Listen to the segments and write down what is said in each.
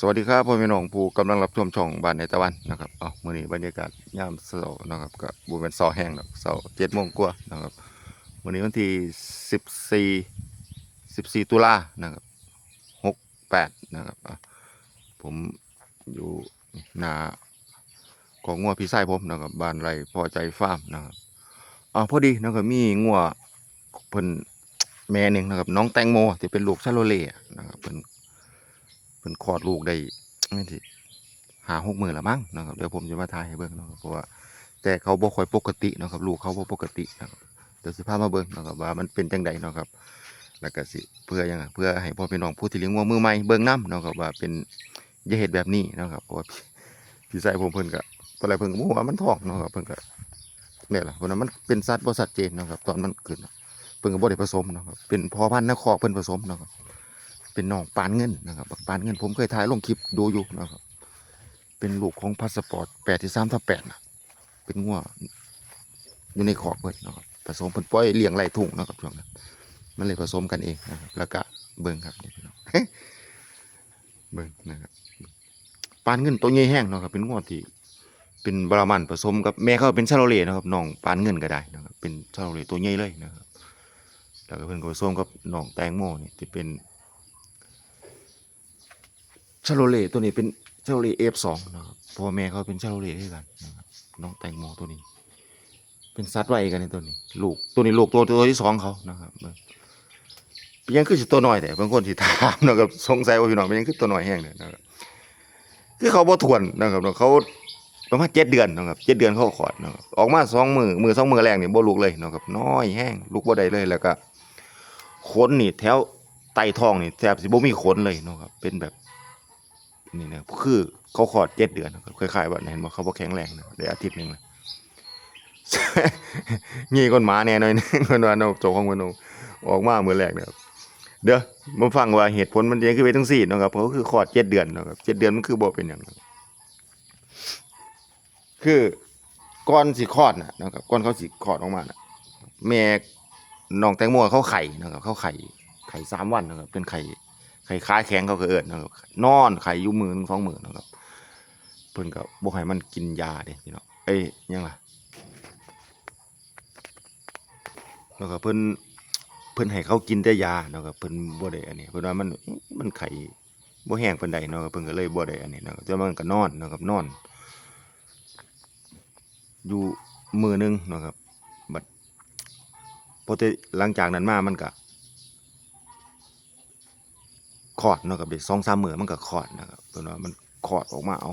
สวัสดีครับพ่อแม่น้องผู้กำลังรับชมช่องบ้านในตะวันนะครับเอามื้อนี้บรรยากาศยามเช้านะครับก็บ่แม่นเช้าแห้งดอกเช้า7โมงกว่านะครับวันนี้วันที่14 14ตุลานะครับ68นะครับผมอยู่หนาของงัวพี่ชายผมนะครับบ้านไร่พอใจฟาร์มนะครับอ่าพอดีนะครับมีงัวเพิ่นแม่หนึ่งนะครับน้องแตงโมที่เป็นลูกชาโลเล่นะครับเพิ่น พิ่นคลอดลูกได้ไม่ทีหาหกหมื่นละมั้งนะครับเดี๋ยวผมจะมาทายให้เบิ่งนะครับเพราะว่าแต่เขาบ่ค่อยปกตินะครับลูกเขาบ่ปกตินะครับเดี๋ยวสิพามาเบิ่งนะครับว่ามันเป็นจังใดนะครับ แล้วก็สิเพื่อยังเพื่อให้พ่อพี่น้องผู้ที่เลี้ยงวัวมือใหม่เบิ่งนํเนะครับว่าเป็นยาเฮ็ดแบบนี้นะครับเพราะว่าพี่พี่ชายผมเพิ่นก็ตอนแรกเพิ่นก็บ่ฮู้ว่ามันท้องนะครับเพิ่นก็เนี่ยล่ะเพราะนั้นมันเป็นสัตว์บ่ชัดเจนนะครับ ตอนมันขึ้นเพิ่นก็บ่ได้ผสมนะครับเป็นพ่อพันธุ์นครเพิ่นผสมนะครับ เป็นน้องปานเงินนะครับปานเงินผมเคยถ่ายลงคลิปดูอยู่นะครับ เป็นลูกของพาสปอร์ตแปดที่สามทับแปดนะเป็นงัวอยู่ในขอบเบิดนะครับผสมเพิ่นปล่อยเลี้ยงไล่ทุ่งนะครับช่วงนั้นมันเลยผสมกันเองนะครับ แล้วก็เบิ่งครับนี่พี่น้องเบิ่งนะครับปานเงินตัวใหญ่แห้งนะครับ เป็นงัวที่ เป็นบรามันผสมกับแม่เขาเป็นชาโลเลนะครับน้องปานเงินก็ได้นะครับ เป็นชาโลเลตัวใหญ่เลยนะครับแล้วก็เพิ่นก็ผสมกับน้องแตงโมนี่ที่เป็น ชาโลเลตัวนี้เป็นชาโลเลเอฟสองนะครับพ่อแม่เขาเป็นชาโลเลด้วยกันนะครับน้องแตงโมตัวนี้ เป็นสัตว์ไว้กันในตัวนี้ ลูกตัวนี้ลูกตัวตัวที่สองเขานะครับเป็นยังคือสิตัวน้อยแต่บางคนที่ถามนะครับสงสัยว่าพี่น้องเป็นยังคือตัวน้อยแห้งเลยนะครับคือเขาบ่ทวนนะครับเขาประมาณเจ็ดเดือนนะครับเจ็ดเดือนเขาขอดนะครับออกมาสองมือมือสองมือแรกนี่ยบ่ลูกเลยนะครับน้อยแห้งลูกบ่ได้เลยแล้วก็ขนนี่แถวไตท้องนี่แทบสิบ่มีขนเลยนะครับเป็นแบบ นี่นะคือเขาขอดเจ็ดเดือนคล้ายๆว่าเห็นว่าเขาบ่แข็งแรงนะได้อาทิตย์หนึ่งเลยงี้คนหมาแน่หน่อยนึงคนว่าเอาเจ้ของมันอออกมาเมื่อแรกนะครับเดี๋ยวมาฟังว่าเหตุผลมันยังคือไปทั้งสี่นะครับก็คือขอดเจ็ดเดือนนะครับเจ็ดเดือนมันคือบ่เป็นอย่างนั้นคือก่อนสิคลอดนะนะครับก่อนเขาสิคลอดออกมาน่ะแม่น้องแตงโมเขาไข่นะครับเขาไข่ไข่สามวันนะครับเป็นไข่ ไข่ค้าแข็งเขาก็เอิ้นนะครับนอนไข่อยู่มือหนึ่งสองมือนะครับ เพิ่นก็บ่ให้มันกินยาเด้พี่น้องเอ้ยยังล่ะแล้วก็เพิ่นเพิ่นให้เขากินแต่ยาเนาะครับเพิ่นบ่ได้อันนี้เพิ่นว่ามันมันไข่บ่แห้งปานใดเนาะครับเพิ่นก็เลยบ่ได้อันนี้เนาะครับแต่มันก็นอนเนาะครับนอน อยู่มือหนึงเนาะครับบัดพอแต่หลังจากนั้นมามันก็ คอดเนาะกับเด็กสองสามมือมันก็คอดนะครับเพิ่นว่ามันคอดออกมาเอา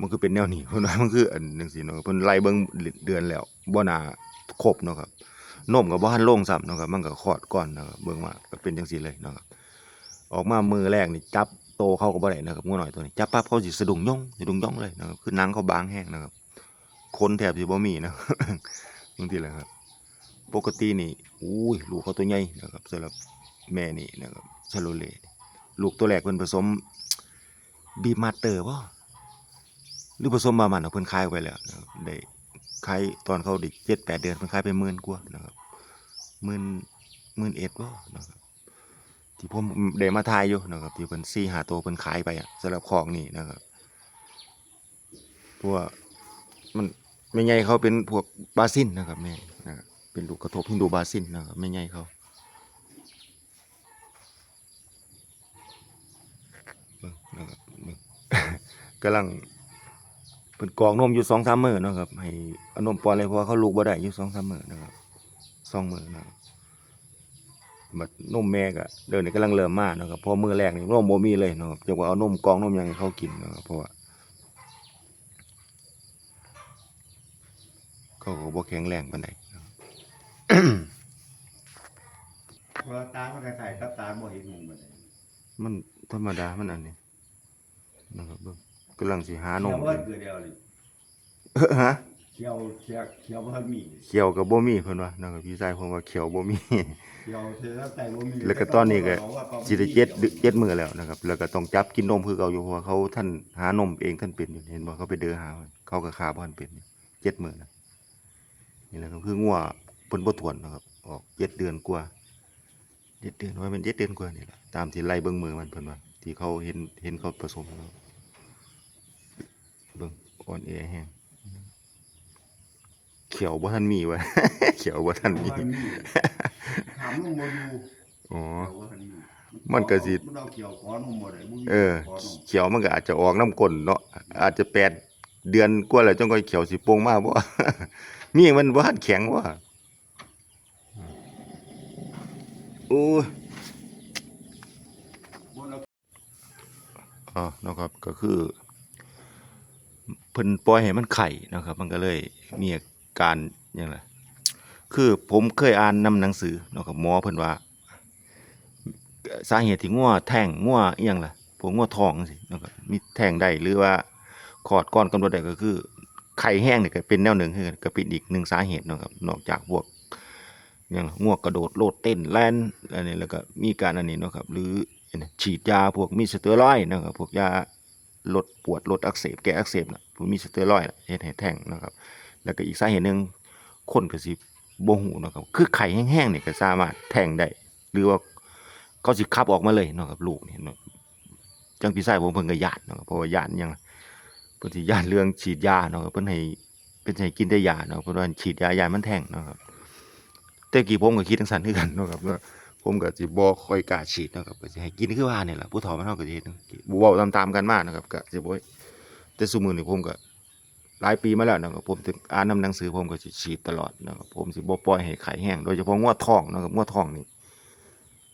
มันคือเป็นแนวนี้เพิ่นว่ามันคืออันจังซี่เนาะเพิ่นไล่เบิ่งเดือนแล้วบ่นาครบเนาะครับนมก็บ่ทันลงซ้ำเนาะครับมันก็คอดก่อนนะครับเบิ่งว่าก็เป็นจังซี่เลยเนาะครับออกมามือแรกนี่จับโตเข้าก็บ่ได้นะครับงูน้อยตัวนี้จับปั๊บเขาสิสะดุ้งย่องสะดุ้งย่องเลยนะครับคือหนังเขาบางแห้งนะครับคนแทบสิบ่มีนะบางทีแหละครับ ปกตินี่อุ้ยลูกเขาตัวใหญ่นะครับสำหรับแม่นี่นะครับ ชโลเลลูกตัวแรกเพิ่นผสมบีมาเตอร์บ่หรือผสมบามันเอาเพิ่นขายไปแล้วนะครับได้ขายตอนเขาได้เจ็ดแปดเดือนเพิ่นขายไปหมื่นกว่านะครับหมื่นหมื่นเอ็ดบ่นะครับที่ผมได้มาทายอยู่นะครับที่เพิ่นซี่หาตัวเพิ่นขายไปอะสำหรับของนี่นะครับพว่ามันไม่ใหญ่เขาเป็นพวกบาซินนะครับแม่นะเป็นลูกกระทบฮินดูบาซินนะครับไม่ใหญ่เขาเบิ่งนะครับเบิ่ง กำลังเป็นกองนมอยู่สองสามมื้อเนาะครับ ให้เอานมป้อนเลยเพราะว่าเขาลูกบ่ได้อยู่สองสามมื้อนะครับสองมื้อนะครับบัดนมแม่ก็เดินนี่กำลังเริ่มมานะครับเพอมื้อแรกนี่นมบ่มีเลยเนาะครับจังว่าเอานมกองนมหยังให้เขากินเนาะครับเพราะว่าเขาก็บ่แข็งแรงปานใดเพราะตามันก็ใส่กับตาบ่เห็นหงบ่ได้มันธรรมดามันอันนี้ นะครับเบิ่งกำลังสิหานมเขียวเบิดคือเดียวเลยเออฮะเขียวเขียวเขียวบ่ทันมีเขียวกับบ่มีเพิ่นว่านะครับพี่ชายผมว่าเขียวบ่มี เขียวเธอใส่บ่มีแล้วก็ตอนนี้ก็สิได้เจ็ดเดือนเจ็ดมื้อแล้วนะครับ แล้วก็ต้องจับกินนมคือเก่าอยู่เพราะว่าเขาท่านหานมเองท่านเป็นอยู่เห็นบ่เขาไปเด้อหาเขาก็ขาบ่ทันเป็นอยู่เจ็ดมื้อนะนี่แหละครับคืองัวเพิ่นบ่ทวนนะครับ ออกเจ็ดเดือนกว่าเจ็ดเดือนว่ามันเจ็ดเดือนกว่านี่แหละตามที่ไล่เบิ่งมือมันเพิ่นว่าที่เขาเห็นเห็นเขาผสมเนาะเบิ่ง อ่อนแอแห้งเขียวบ่ทันมีวะ เขียวบ่ทันมีมันมีถามนุ่มบ่อยู่อ๋อเขียวว่าทันมีมันก็สิ มันเอาเขียวขอนุ่มบ่ได้บ่มีเออ ขอนุ่มเขียวมันก็อาจจะออกน้ำก้นเนาะอาจจะแปดเดือนกว่าแล้วจังค่อยเขียวสิโป่งมาบ่มีมันบ่ทันแข็งว่ะโอ้ย บ่เอาอ๋อเนาะครับก็คือ เพิ่นปล่อยให้มันไข่นะครับ มันก็เลยมีอาการยังไงคือผมเคยอ่านนำหนังสือเนาะครับหมอเพิ่นว่า สาเหตุที่งัวแท้งงัวอียงล่ะพวกงัวทองจังซี่เนาะครับมีแท้งได้หรือว่าคอดก่อนกำหนดได้ก็คือไข่แห้งนี่ก็เป็นแนวหนึ่งคือกันก็เป็นอีกหนึ่งสาเหตุเนาะครับนอกจากพวกอหยังงัวกระโดดโลดเต้นแล่นอันนี้แล้วก็มีการอันนี้เนาะครับหรือฉีดยาพวกมีสเตียรอยด์นะครับพวกยา ลดปวดลดอักเสบแก้อักเสบนะพวกมีสเตียรอยด์เฮ็ดให้แท้งนะครับแล้วก็อีกสาเหตุหนึ่งคนก็สิบ่ฮู้เนะครับคือไข่แห้งๆเนี่ยก็สามารถแท้งได้หรือว่าเขาสิขับออกมาเลยนะครับลูกเนี่เนาะจังพี่ชายผมเพิ่นก็ญาตินะครับเพราะว่าญาติยังเพิ่นสิญาติเรื่องฉีดยาเนาะครับเพิ่นให้เพิ่นให้กินแต่ยาเนาะเพิ่นว่าฉีดยายามันแทงนะครับแต่กี้ผมก็คิดจังซั่นคือกันนะครับว่า ผมก็สิบ่ค่อยกล้าฉีดนะครับก็สิให้กินคือว่านี่แหละผู้เฒ่ามันเฮาก็สิเฮ็ดจังซี่เว้าตามๆกันมาเนะครับก็สิบ่แต่ซุมื้อนี้ผมก็หลายปีมาแล้วนะครับผมถึงอ่านนำหนังสือผมก็สิฉีดตลอดนะครับผมสิบ่ปล่อยให้ไข้แห้งโดยเฉพาะงัวท้องนะครับงัวท้องนี่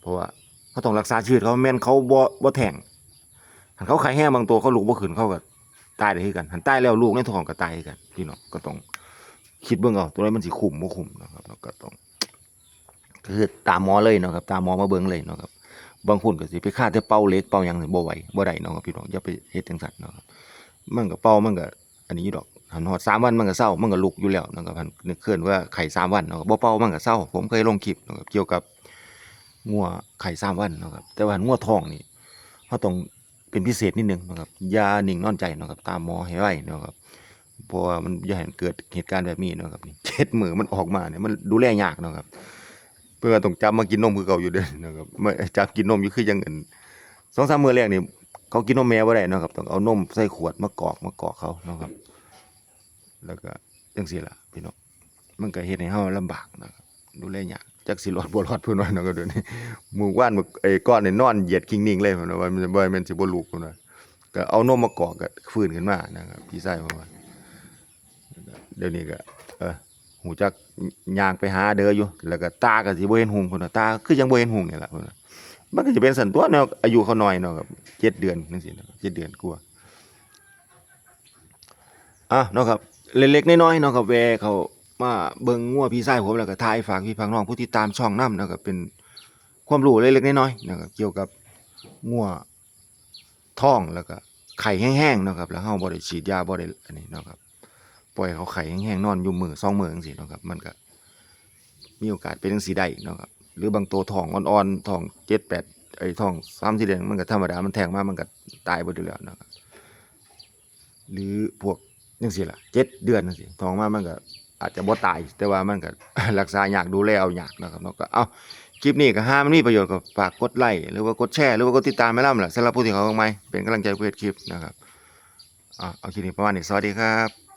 เพราะว่าเขาต้องรักษาชีวิตเขาแม่นเขาบ่บ่แทงหันเขาไข่แห้งบางตัวเขาลูกบ่ขึ้นเขาก็ตายได้คือกันหันตายแล้วลูกในท้องก็ตายคือกันพี่น้องก็ต้องคิดเบิ่งเอาตัวไหนมันสิคุ้มบ่คุ้มนะครับแล้วก็ต้อง คือตามหมอเลยเนาะครับตามหมอมาเบิ่งเลยเนาะครับบางคนก็สิไปฆ่าแต่เป่าเล็กเป่ายังบ่ไหวบ่ได้เนาะครับพี่น้องอย่าไปเฮ็ดจังซั่นเนาะครับมันก็เป่ามันก็อันนี้ดอกหันฮอด3วันมันก็เศร้ามันก็ลุกอยู่แล้วเนาะครับนึกเคลื่อนว่าไข้สามวันเนาะบ่เป่ามันก็เศร้าผมเคยลงคลิปเนาะครับเกี่ยวกับงัวไข่สามวันเนาะครับแต่ว่างัวทองนี่เขาต้องเป็นพิเศษนิดนึงนะครับอยาหนิ่งนอนใจนะครับตามหมอให้ไว้นะครับเพราะว่ามันอย่าให้เกิดเหตุการณ์แบบนี้นะครับนี่เช็ดมือมันออกมาเนี่ยมันดูแลยากเนาะครับ เพื่อต้องจับมากินนมคือเก่าอยู่เด้อนะครับไม่จับกินนมอยู่คือยังอื่นสองสามมื้อแรกนี่เขากินนมแม่บ่ได้นะครับ ต้องเอานมใส่ขวดมากอกมากอกเขานะครับ แล้วก็จังซี่ล่ะพี่น้องมันก็เฮ็ดให้เฮาลำบากนะครับดูแลยากจักสิรอดบ่รอดเพิ่นว่าเนะก็เดี๋ยวนี้หมู่บ้านมือไอ้ก้อนนี่นอนเหยียดคิงนิ่งเลยเพิ่นว่ามันบ่แม่นสิบ่ลุกเพิ่นว่าก็เอานมมากอกก็ฟื้นขึ้นมานะครับพี่ชายเพิ่นว่าเดี๋ยวนี้ก็ หูจักย่างไปหาเด้ออยู่ แล้วก็ตาก็สิบ่เห็นหุงเพิ่นว่าตาคือยังบ่เห็นหุงนี่ล่ะพิ่นว่ามันก็สิเป็นสันตัวเนาะอายุเขาน้อยเนาะครับ7เดือนจังซี่เนาะ7เดือนกว่าอะเนาะครับเล็กๆน้อยๆเนาะครับแวเขามาเบิ่งงัวพี่ชายผมแล้วก็ทายฝากพี่พังน้องผู้ที่ตามช่องนํนะครับเป็นความรู้เล็กๆน้อยๆนะครับเกี่ยวกับงัวท้องแล้วก็ไข่แห้งๆเนาะครับแล้วเฮาบ่ได้ฉีดยาบ่ได้อันนี้เนาะครับ ปล่อยเขาไข่แห้งๆนอนอยู่มือสองมือจังซี่เนาะครับ มันก็มีโอกาสเป็นจังซี่ได้เนาะครับหรือบางตัวทองอ่อนๆทอง7 8ไอ้ทอง3 4เดือนมันก็ธรรมดา มันแทงมามันก็ตายเบิดอยู่แล้วเนาะครับหรือพวกจังซี่ล่ะเจ็ดเดือนจังซี่ท้องมามันก็อาจจะบ่ตาย แต่ว่ามันก็รักษาอยากดูแลเอาอยากนะครับเนาะก็เอาคลิปนี้ก็ห้ามันมีประโยชน์ก็ฝากกดไลค์หรือว่ากดแชร์หรือว่ากดติดตามให้ล่ะสำหรับผู้ที่เขาเข้ามาเป็นกำลังใจเพื่อคลิปนะครับอ่าเอาคลิปนี้ประมาณนี้สวัสดีครับ